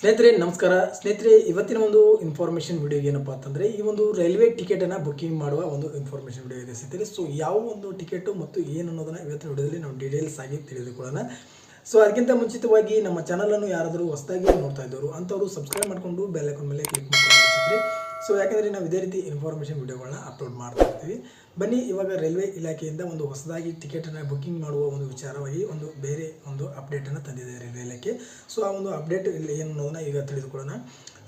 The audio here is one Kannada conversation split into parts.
ಸ್ನೇಹಿತರೆ, ನಮಸ್ಕಾರ. ಸ್ನೇಹಿತರೆ, ಇವತ್ತಿನ ಒಂದು ಇನ್ಫಾರ್ಮೇಷನ್ ವಿಡಿಯೋ ಏನಪ್ಪ ಅಂತಂದರೆ, ಈ ಒಂದು ರೈಲ್ವೆ ಟಿಕೆಟನ್ನು ಬುಕ್ಕಿಂಗ್ ಮಾಡುವ ಒಂದು ಇನ್ಫಾರ್ಮೇಷನ್ ವಿಡಿಯೋ ಇದೆ ಸ್ನೇಹಿತರೆ. ಸೊ ಯಾವ ಒಂದು ಟಿಕೆಟು ಮತ್ತು ಏನು ಅನ್ನೋದನ್ನು ಇವತ್ತಿನ ವಿಡಿಯೋದಲ್ಲಿ ನಾವು ಡೀಟೇಲ್ಸ್ ಆಗಿ ತಿಳಿದುಕೊಳ್ಳೋಣ. ಸೊ ಅದಕ್ಕಿಂತ ಮುಂಚಿತವಾಗಿ ನಮ್ಮ ಚಾನಲನ್ನು ಯಾರಾದರೂ ಹೊಸದಾಗಿ ನೋಡ್ತಾ ಇದ್ದವರು, ಅಂಥವರು ಸಬ್ಸ್ಕ್ರೈಬ್ ಮಾಡಿಕೊಂಡು ಬೆಲ್ಲೈಕನ್ ಮೇಲೆ ಕ್ಲಿಕ್ ಮಾಡ್ಕೊಂಡು ಸೊ ಯಾಕೆಂದರೆ ನಾವು ಇದೇ ರೀತಿ ಇನ್ಫಾರ್ಮೇಷನ್ ವಿಡಿಯೋಗಳನ್ನ ಅಪ್ಲೋಡ್ ಮಾಡ್ತಾ ಇರ್ತೀವಿ. ಬನ್ನಿ, ಇವಾಗ ರೈಲ್ವೆ ಇಲಾಖೆಯಿಂದ ಒಂದು ಹೊಸದಾಗಿ ಟಿಕೆಟನ್ನು ಬುಕ್ಕಿಂಗ್ ಮಾಡುವ ಒಂದು ವಿಚಾರವಾಗಿ ಒಂದು ಬೇರೆ ಒಂದು ಅಪ್ಡೇಟನ್ನು ತಂದಿದೆ ರೈಲ್ವೆ ಇಲಾಖೆ. ಸೊ ಆ ಒಂದು ಅಪ್ಡೇಟ್ ಇಲ್ಲಿ ಏನು ಅನ್ನೋದನ್ನ ಈಗ ತಿಳಿದುಕೊಳ್ಳೋಣ.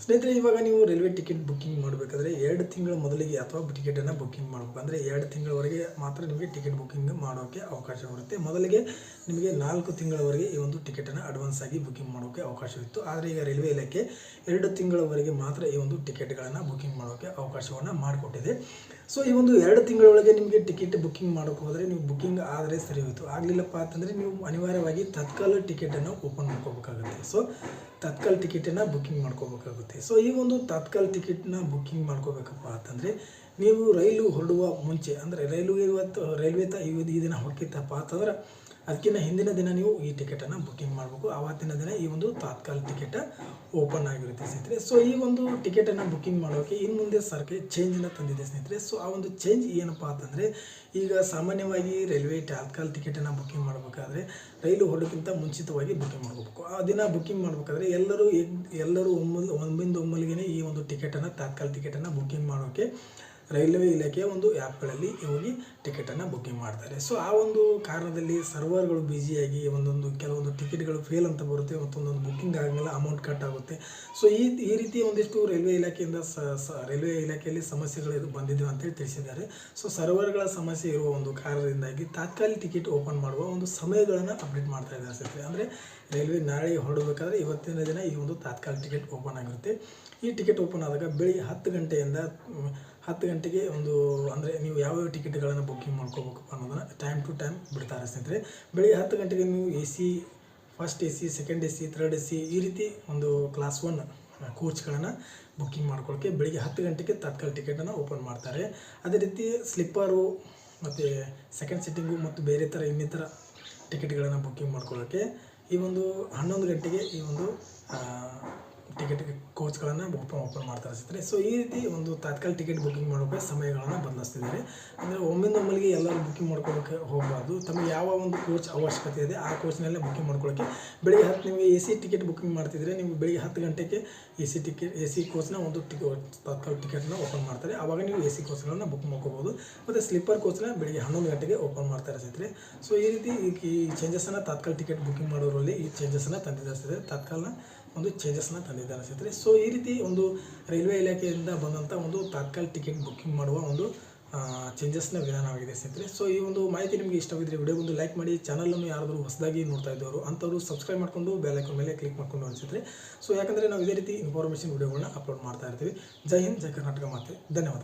ಸ್ನೇಹಿತರೆ, ಇವಾಗ ನೀವು ರೈಲ್ವೆ ಟಿಕೆಟ್ ಬುಕ್ಕಿಂಗ್ ಮಾಡಬೇಕಾದ್ರೆ ಎರಡು ತಿಂಗಳ ಮೊದಲಿಗೆ ಅಥವಾ ಟಿಕೆಟನ್ನು ಬುಕ್ಕಿಂಗ್ ಮಾಡಬೇಕು. ಅಂದರೆ ಎರಡು ತಿಂಗಳವರೆಗೆ ಮಾತ್ರ ನಿಮಗೆ ಟಿಕೆಟ್ ಬುಕ್ಕಿಂಗ್ ಮಾಡೋಕ್ಕೆ ಅವಕಾಶ ಬರುತ್ತೆ ಮೊದಲಿಗೆ ನಿಮಗೆ ನಾಲ್ಕು ತಿಂಗಳವರೆಗೆ ಈ ಒಂದು ಟಿಕೆಟನ್ನು ಅಡ್ವಾನ್ಸ್ ಆಗಿ ಬುಕ್ಕಿಂಗ್ ಮಾಡೋಕ್ಕೆ ಅವಕಾಶವಿತ್ತು. ಆದರೆ ಈಗ ರೈಲ್ವೆ ಇಲಾಖೆ ಎರಡು ತಿಂಗಳವರೆಗೆ ಮಾತ್ರ ಈ ಒಂದು ಟಿಕೆಟ್ಗಳನ್ನು ಬುಕ್ಕಿಂಗ್ ಮಾಡೋಕ್ಕೆ ಅವಕಾಶವನ್ನು ಮಾಡಿಕೊಟ್ಟಿದೆ. ಸೊ ಈ ಒಂದು ಎರಡು ತಿಂಗಳೊಳಗೆ ನಿಮಗೆ ಟಿಕೆಟ್ ಬುಕ್ಕಿಂಗ್ ಮಾಡೋಕ್ಕೆ ಹೋದರೆ ನೀವು ಬುಕ್ಕಿಂಗ್ ಆದರೆ ಸರಿ ಹೋಯಿತು. ಆಗಲಿಲ್ಲಪ್ಪ ಅಂತಂದರೆ ನೀವು ಅನಿವಾರ್ಯವಾಗಿ ತತ್ಕಾಲ ಟಿಕೆಟನ್ನು ಓಪನ್ ಮಾಡ್ಕೋಬೇಕಾಗುತ್ತೆ. ಸೊ ತತ್ಕಾಲ ಟಿಕೆಟನ್ನು ಬುಕ್ಕಿಂಗ್ ಮಾಡ್ಕೋಬೇಕಾಗುತ್ತೆ. ಸೊ ಈ ಒಂದು ತತ್ಕಾಲ ಟಿಕೆಟ್ನ ಬುಕ್ಕಿಂಗ್ ಮಾಡ್ಕೋಬೇಕಪ್ಪ ಅಂತಂದರೆ ನೀವು ರೈಲು ಹೊರಡುವ ಮುಂಚೆ, ಅಂದರೆ ರೈಲು ಇವತ್ತು, ರೈಲ್ವೆ ತ ಈ ದಿನ ಹೊಕ್ಕಿತ್ತಪ್ಪ ಅಂತಂದ್ರೆ ಅದಕ್ಕಿಂತ ಹಿಂದಿನ ದಿನ ನೀವು ಈ ಟಿಕೆಟನ್ನು ಬುಕ್ಕಿಂಗ್ ಮಾಡಬೇಕು. ಆವತ್ತಿನ ದಿನ ಈ ಒಂದು ತಾತ್ಕಾಲ ಟಿಕೆಟ ಓಪನ್ ಆಗಿರುತ್ತೆ ಸ್ನೇಹಿತರೆ. ಸೊ ಈ ಒಂದು ಟಿಕೆಟನ್ನು ಬುಕ್ಕಿಂಗ್ ಮಾಡೋಕ್ಕೆ ಇನ್ನು ಮುಂದೆ ಸರ್ಕೆ ಚೇಂಜನ್ನು ತಂದಿದೆ ಸ್ನೇಹಿತರೆ. ಸೊ ಆ ಒಂದು ಚೇಂಜ್ ಏನಪ್ಪ ಅಂತಂದರೆ ಈಗ ಸಾಮಾನ್ಯವಾಗಿ ರೈಲ್ವೆ ತಾತ್ಕಾಲ ಟಿಕೆಟನ್ನು ಬುಕ್ಕಿಂಗ್ ಮಾಡಬೇಕಾದ್ರೆ ರೈಲು ಹೊರಡೋಕ್ಕಿಂತ ಮುಂಚಿತವಾಗಿ ಬುಕ್ಕಿಂಗ್ ಮಾಡಬೇಕು. ಆ ದಿನ ಬುಕ್ಕಿಂಗ್ ಮಾಡಬೇಕಾದ್ರೆ ಎಲ್ಲರೂ ಎಲ್ಲರೂ ಒಮ್ಮಲ್ ಒಂಬಿಂದ ಒಮ್ಮಲಿಗೆ ಈ ಒಂದು ಟಿಕೆಟನ್ನು ತಾತ್ಕಾಲ ಟಿಕೆಟನ್ನು ಬುಕ್ಕಿಂಗ್ ಮಾಡೋಕ್ಕೆ ರೈಲ್ವೆ ಇಲಾಖೆಯ ಒಂದು ಆ್ಯಪ್ಗಳಲ್ಲಿ ಹೋಗಿ ಟಿಕೆಟನ್ನು ಬುಕ್ಕಿಂಗ್ ಮಾಡ್ತಾರೆ. ಸೊ, ಆ ಒಂದು ಕಾರಣದಲ್ಲಿ ಸರ್ವರ್ಗಳು ಬ್ಯುಸಿಯಾಗಿ ಒಂದೊಂದು ಕೆಲವೊಂದು ಟಿಕೆಟ್ಗಳು ಫೇಲ್ ಅಂತ ಬರುತ್ತೆ ಮತ್ತೊಂದೊಂದು ಬುಕ್ಕಿಂಗ್ ಆಗಂಗಿಲ್ಲ, ಅಮೌಂಟ್ ಕಟ್ ಆಗುತ್ತೆ. ಸೊ, ಈ ಈ ರೀತಿ ಒಂದಿಷ್ಟು ರೈಲ್ವೆ ಇಲಾಖೆಯಿಂದ ಸ ರೈಲ್ವೆ ಇಲಾಖೆಯಲ್ಲಿ ಸಮಸ್ಯೆಗಳು ಇದು ಬಂದಿದೆ ಅಂತೇಳಿ ತಿಳಿಸಿದ್ದಾರೆ. ಸೊ, ಸರ್ವರ್ಗಳ ಸಮಸ್ಯೆ ಇರುವ ಒಂದು ಕಾರಣದಿಂದಾಗಿ ತಾತ್ಕಾಲಿಕ ಟಿಕೆಟ್ ಓಪನ್ ಮಾಡುವ ಒಂದು ಸಮಯಗಳನ್ನು ಅಪ್ಡೇಟ್ ಮಾಡ್ತಾ ಇದ್ದಾರೆ ಅಂದರೆ ರೈಲ್ವೆ ನಾಳೆ ಹೊರಡಬೇಕಾದ್ರೆ ಇವತ್ತಿನ ದಿನ ಈ ಒಂದು ತಾತ್ಕಾಲಿಕ ಟಿಕೆಟ್ ಓಪನ್ ಆಗಿರುತ್ತೆ. ಈ ಟಿಕೆಟ್ ಓಪನ್ ಆದಾಗ ಬೆಳಿಗ್ಗೆ ಹತ್ತು ಗಂಟೆಯಿಂದ ಹತ್ತು ಗಂಟೆಗೆ ಒಂದು, ಅಂದರೆ ನೀವು ಯಾವ್ಯಾವ ಟಿಕೆಟ್ಗಳನ್ನು ಬುಕ್ಕಿಂಗ್ ಮಾಡ್ಕೋಬೇಕು ಅನ್ನೋದನ್ನು ಟೈಮ್ ಟು ಟೈಮ್ ಬಿಡ್ತಾರೆ ಸ್ನೇಹಿತರೆ. ಬೆಳಿಗ್ಗೆ ಹತ್ತು ಗಂಟೆಗೆ ನೀವು A C, first A C, second A C, third A C ಈ ರೀತಿ ಒಂದು ಕ್ಲಾಸ್ ಒನ್ ಕೋಚ್ಗಳನ್ನು ಬುಕ್ಕಿಂಗ್ ಮಾಡ್ಕೊಳ್ಳೋಕ್ಕೆ ಬೆಳಿಗ್ಗೆ ಹತ್ತು ಗಂಟೆಗೆ ತತ್ಕಾಲ ಟಿಕೆಟನ್ನು ಓಪನ್ ಮಾಡ್ತಾರೆ. ಅದೇ ರೀತಿ ಸ್ಲಿಪ್ಪರು, ಮತ್ತು ಸೆಕೆಂಡ್ ಸಿಟ್ಟಿಂಗು ಮತ್ತು ಬೇರೆ ಥರ ಇನ್ನಿತರ ಟಿಕೆಟ್ಗಳನ್ನು ಬುಕ್ಕಿಂಗ್ ಮಾಡ್ಕೊಳ್ಳೋಕ್ಕೆ ಈ ಒಂದು ಹನ್ನೊಂದು ಗಂಟೆಗೆ ಈ ಒಂದು ಕೋಚ್ಗಳನ್ನು ಓಪನ್ ಓಪನ್ ಮಾಡ್ತಾರೆ ಸ್ನೇಹಿತರೆ ಸೊ ಈ ರೀತಿ ಒಂದು ತಾತ್ಕಾಲ ಟಿಕೆಟ್ ಬುಕ್ಕಿಂಗ್ ಮಾಡೋಕ್ಕೆ ಸಮಯಗಳನ್ನು ಬದಲಾಸ್ತಿದ್ದಾರೆ ಅಂದರೆ ಒಮ್ಮೆ ಒಮ್ಮೆಗೆ ಎಲ್ಲರೂ ಬುಕ್ಕಿಂಗ್ ಮಾಡ್ಕೊಳ್ಳೋಕ್ಕೆ ಹೋಗಬಾರ್ದು. ತಮಗೆ ಯಾವ ಒಂದು ಕೋಚ್ ಅವಶ್ಯಕತೆ ಇದೆ, ಆ ಕೋಚ್ನಲ್ಲೇ ಬುಕ್ಕಿಂಗ್ ಮಾಡ್ಕೊಳ್ಳೋಕ್ಕೆ ಬೆಳಿಗ್ಗೆ ಹತ್ತು ನಿಮಗೆ ಎ ಸಿ ಟಿಕೆಟ್ ಬುಕ್ಕಿಂಗ್ ಮಾಡ್ತಿದ್ರೆ ನೀವು ಬೆಳಿಗ್ಗೆ ಹತ್ತು ಗಂಟೆಗೆ A C ticket A C ಕೋಚ್ನ ಒಂದು ಟಿಕೆಟ್ ತಾತ್ಕಾಲ ಟಿಕೆಟ್ನ ಓಪನ್ ಮಾಡ್ತಾರೆ. ಆವಾಗ ನೀವು ಎ ಸಿ ಕೋಚ್ಗಳನ್ನು ಬುಕ್ ಮಾಡ್ಕೋಬೋದು. ಮತ್ತು ಸ್ಲೀಪರ್ ಕೋಚ್ನ ಬೆಳಿಗ್ಗೆ ಹನ್ನೊಂದು ಗಂಟೆಗೆ ಓಪನ್ ಮಾಡ್ತಾರೆ ಸ್ನೇಹಿತರೆ ಸೊ ಈ ರೀತಿ ಈ- ಚೇಂಜಸನ್ನು ತಾತ್ಕಾಲ ಟಿಕೆಟ್ ಬುಕ್ಕಿಂಗ್ ಮಾಡೋರಲ್ಲಿ ಈ ಚೇಂಜಸನ್ನು ತಂದಿದ್ದಾರೆ ತಾತ್ಕಾಲ್ನ ಒಂದು ಚೇಂಜಸ್ನ ತಂದಿದ್ದಾರೆ ಸ್ನೇಹಿತರೆ ಸೊ ಈ ರೀತಿ ಒಂದು ರೈಲ್ವೆ ಇಲಾಖೆಯಿಂದ ಬಂದಂಥ ಒಂದು ತಾತ್ಕಾಲ ಟಿಕೆಟ್ ಬುಕ್ಕಿಂಗ್ ಮಾಡುವ ಒಂದು ಚೇಂಜಸ್ನ ವಿಧಾನವಾಗಿದೆ ಸ್ನೇಹಿತರೆ ಸೊ ಈ ಒಂದು ಮಾಹಿತಿ ನಿಮಗೆ ಇಷ್ಟವಾಗಿದ್ದರೆ ವಿಡಿಯೋ ಒಂದು ಲೈಕ್ ಮಾಡಿ ಚಾನಲನ್ನು ಯಾರಾದರೂ ಹೊಸದಾಗಿ ನೋಡ್ತಾ ಇದ್ದವರು ಅಂಥವ್ರು ಸಬ್ಸ್ಕ್ರೈಬ್ ಮಾಡ್ಕೊಂಡು ಬೆಲ್ ಐಕಾನ್ ಮೇಲೆ ಕ್ಲಿಕ್ ಮಾಡ್ಕೊಂಡು ಅನಿಸಿದ್ರೆ ಸೊ ಯಾಕಂದರೆ ನಾವು ಇದೇ ರೀತಿ ಇನ್ಫಾರ್ಮೇಷನ್ ವಿಡಿಯೋಗಳನ್ನ ಅಪ್ಲೋಡ್ ಮಾಡ್ತಾ ಇರ್ತೀವಿ. ಜೈ ಹಿಂದ್, ಜೈ ಕರ್ನಾಟಕ ಮಾತೆ. ಧನ್ಯವಾದ.